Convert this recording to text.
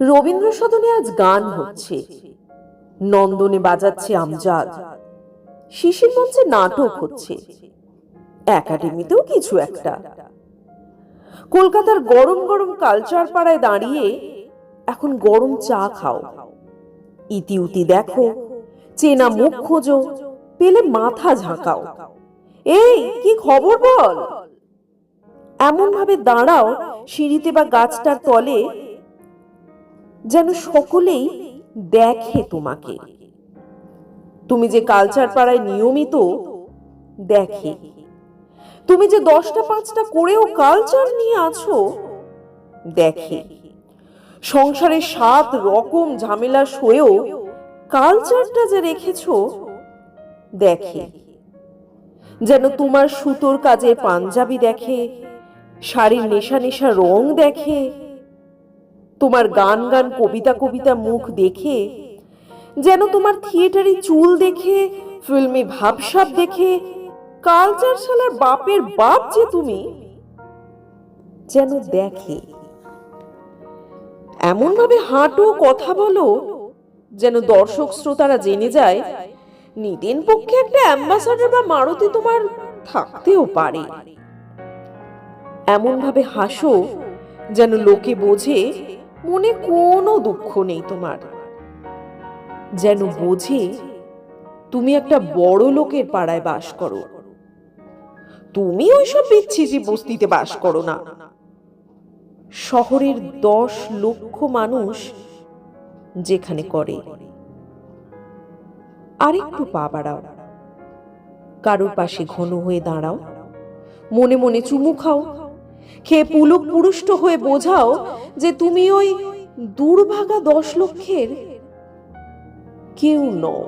রবীন্দ্র সদনে আজ গান হচ্ছে। নন্দনে বাজাচ্ছে আমজাদ। শিশির মঞ্চে নাটক হচ্ছে। একাডেমিতেও কিছু একটা। কলকাতার গরম গরম কালচার পাড়ায় দাঁড়িয়ে এখন গরম চা খাও। ইতি উতি দেখো, চেনা মুখ খোঁজো, পেলে মাথা ঝাঁকাও। এই, কি খবর বল? এমন ভাবে দাঁড়াও, সিঁড়িতে বা গাছটার তলে যেন সকলেই দেখে তোমাকে। তুমি যে কালচার পাড়ায় নিয়মিত দেখে। তুমি যে দশটা পাঁচটা করেও কালচার নিয়ে আছো, দেখে। সংসারে সাত রকম ঝামেলা সয়েও কালচারটা যে রেখেছ, দেখে। যেন তোমার সুতোর কাজে পাঞ্জাবি দেখে, শাড়ির নেশা নেশা রং দেখে তোমার গান গান, কবিতা কবিতা মুখ দেখে, যেন তোমার থিয়েটারে চুল দেখে, ফিল্মে ভাবসাব দেখে, কালচার শালার বাপের বাপ যে তুমি, যেন দেখে। এমন ভাবে হাঁটো, কথা বলো, যেন দর্শক শ্রোতারা জেনে যায় নিদেন পক্ষে একটা অ্যাম্বাসাডার বা মারুতি তোমার থাকতেও পারে। এমন ভাবে হাসো, যেন লোকে বোঝে মনে কোনো দুঃখ নেই তোমার। যেন বোঝে, তুমি একটা বড় লোকের পাড়ায় বাস করো। তুমি ওইসব বিচ্ছিরি বস্তিতে বাস করো না। শহরের দশ লক্ষ মানুষ যেখানে করে। আরেকটু পা বাড়াও। কারোর পাশে ঘন হয়ে দাঁড়াও। মনে মনে চুমু খাও। খেয়ে পুলুক পুরুষ্ট হয়ে বোঝাও যে তুমি ওই দুর্ভাগা দশ লক্ষের কেউ নও।